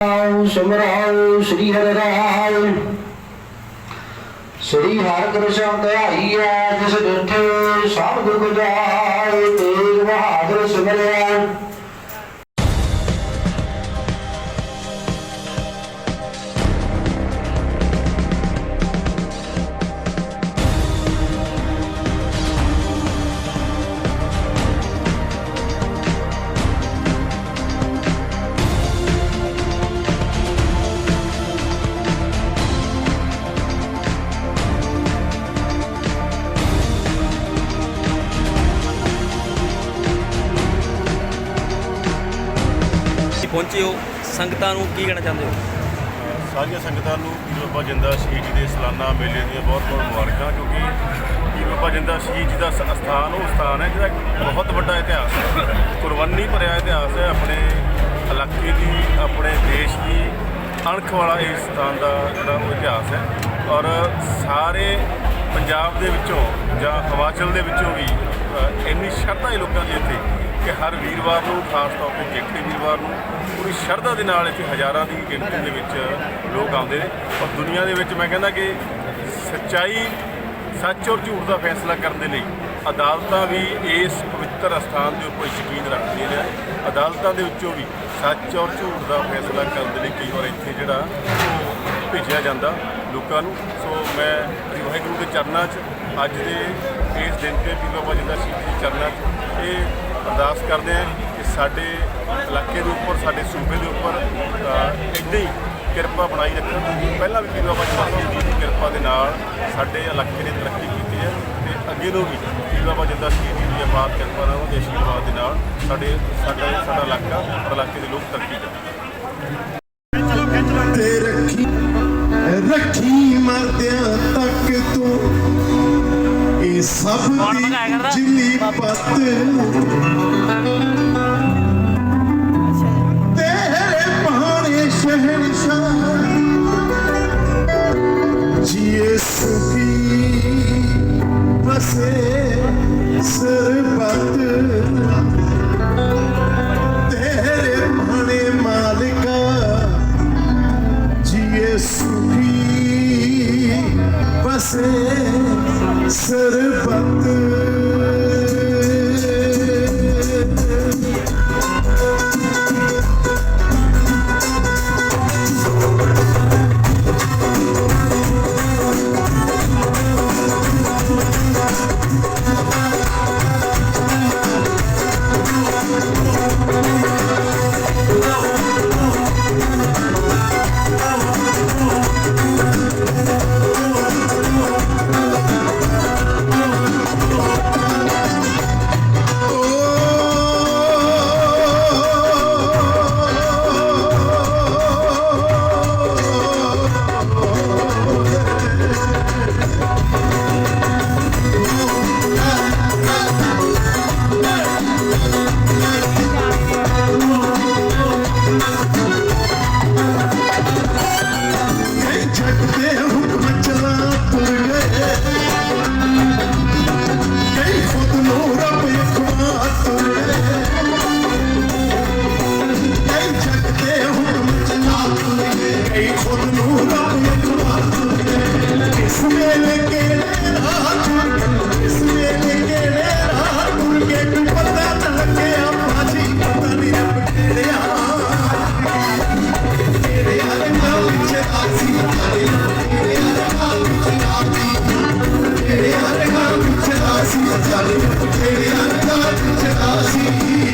ਆਓ ਸਿਮਰਾਓ ਸ੍ਰੀ ਹਰਿ ਰਾਮ ਸ੍ਰੀ ਹਰਿ ਕ੍ਰਿਸ਼ਨ ਧਿਆਈਐ ਜਿਸ ਡਿਠੇ ਸਭ ਦੁਖ ਜਾਏ ਤੇਗ ਬਹਾਦਰ ਸਿਮਰਿਆ ਪਹੁੰਚੇ ਹੋ? ਸੰਗਤਾਂ ਨੂੰ ਕੀ ਕਹਿਣਾ ਚਾਹੁੰਦੇ ਹੋ? ਸਾਰੀਆਂ ਸੰਗਤਾਂ ਨੂੰ ਪੀਰ ਬਾਬਾ ਜਿੰਦਾ ਸ਼ਹੀਦ ਜੀ ਦੇ ਸਾਲਾਨਾ ਮੇਲੇ ਦੀਆਂ ਬਹੁਤ ਬਹੁਤ ਮੁਬਾਰਕਾਂ ਕਿਉਂਕਿ ਪੀਰ ਬਾਬਾ ਜਿੰਦਾ ਸ਼ਹੀਦ ਜੀ ਦਾ ਸ- ਅਸਥਾਨ ਉਹ ਸਥਾਨ ਹੈ ਜਿਹੜਾ ਇੱਕ ਬਹੁਤ ਵੱਡਾ ਇਤਿਹਾਸ ਹੈ। ਕੁਰਬਾਨੀ ਭਰਿਆ ਇਤਿਹਾਸ ਹੈ ਆਪਣੇ ਇਲਾਕੇ ਦੀ ਆਪਣੇ ਦੇਸ਼ ਦੀ ਅਣਖ ਵਾਲਾ ਇਸ ਸਥਾਨ ਦਾ ਜਿਹੜਾ ਉਹ ਇਤਿਹਾਸ ਹੈ। ਔਰ ਸਾਰੇ ਪੰਜਾਬ ਦੇ ਵਿੱਚੋਂ ਜਾਂ ਹਿਮਾਚਲ ਦੇ ਵਿੱਚੋਂ ਵੀ ਅ, ਇੰਨੀ ਸ਼ਰਧਾ ਹੈ ਲੋਕਾਂ ਦੀ ਇੱਥੇ। ਕਿ ਹਰ ਵੀਰਵਾਰ ਨੂੰ, ਖਾਸ ਤੌਰ ਤੇ ਜੇਠੇ ਵੀਰਵਾਰ ਨੂੰ, ਪੂਰੀ ਸ਼ਰਧਾ ਦੇ ਨਾਲ ਇੱਥੇ ਹਜ਼ਾਰਾਂ ਦੀ ਗਿਣਤੀ ਦੇ ਵਿੱਚ ਲੋਕ ਆਉਂਦੇ ਨੇ। ਔਰ ਦੁਨੀਆ ਦੇ ਵਿੱਚ ਮੈਂ ਕਹਿੰਦਾ ਕਿ ਸੱਚਾਈ, ਸੱਚ ਔਰ ਝੂਠ ਦਾ ਫੈਸਲਾ ਕਰਨ ਦੇ ਲਈ ਅਦਾਲਤਾਂ ਵੀ ਇਸ ਪਵਿੱਤਰ ਅਸਥਾਨ ਦੇ ਉੱਪਰ ਯਕੀਨ ਰੱਖਦੀਆਂ ਨੇ। ਅਦਾਲਤਾਂ ਦੇ ਵਿੱਚੋਂ ਵੀ ਸੱਚ ਔਰ ਝੂਠ ਦਾ ਫੈਸਲਾ ਕਰਨ ਦੇ ਲਈ ਕਈ ਵਾਰ ਇੱਥੇ ਜਿਹੜਾ ਉਹ ਭੇਜਿਆ ਜਾਂਦਾ ਲੋਕਾਂ ਨੂੰ। ਸੋ ਮੈਂ ਵਾਹਿਗੁਰੂ ਦੇ ਚਰਨਾਂ 'ਚ ਅੱਜ ਦੇ ਇਸ ਦਿਨ ਤੇ ਪੀਰ ਬਾਬਾ ਜੀ ਦਾ ਸ਼ਹੀਦੀ ਦੇ ਚਰਨਾਂ 'ਚ, ਇਹ ਅਰਦਾਸ ਕਰਦੇ ਹਾਂ ਕਿ ਸਾਡੇ ਇਲਾਕੇ ਦੇ ਉੱਪਰ, ਸਾਡੇ ਸੂਬੇ ਦੇ ਉੱਪਰ ਇੱਡੀ ਕਿਰਪਾ ਬਣਾਈ ਰੱਖਣ ਪਹਿਲਾਂ ਵੀ ਪੀਰ ਬਾਬਾ ਜੀ ਦੀ ਦੀ ਕਿਰਪਾ ਦੇ ਨਾਲ ਸਾਡੇ ਇਲਾਕੇ ਨੇ ਤਰੱਕੀ ਕੀਤੀ ਹੈ ਤੇ ਅੱਗੇ ਨੂੰ ਵੀ ਪੀਰ ਬਾਬਾ ਜਿੰਦਾ ਸਿੰਘ ਜੀ ਦੀ ਆਬਾਦ ਕਿਰਪਾ ਨਾਲ ਉਹਦੇ ਆਸ਼ੀਰਵਾਦ ਦੇ ਨਾਲ ਸਾਡੇ, ਸਾਡਾ ਸਾਡਾ ਇਲਾਕਾ ਔਰ ਇਲਾਕੇ ਦੇ ਲੋਕ ਤਰੱਕੀ ਕਰਨ kapattı Tere bahane şehrisan Ciye sufi pase sırbattı Tere bahane malika Ciye sufi pase sırbattı ਤੇਰੇ ਹਰ ਗੱਲ ਵਿੱਚ ਆਸੀ ਚੱਲ ਤੇਰੇ ਹਰ ਗੱਲ ਵਿੱਚ ਆਸੀ।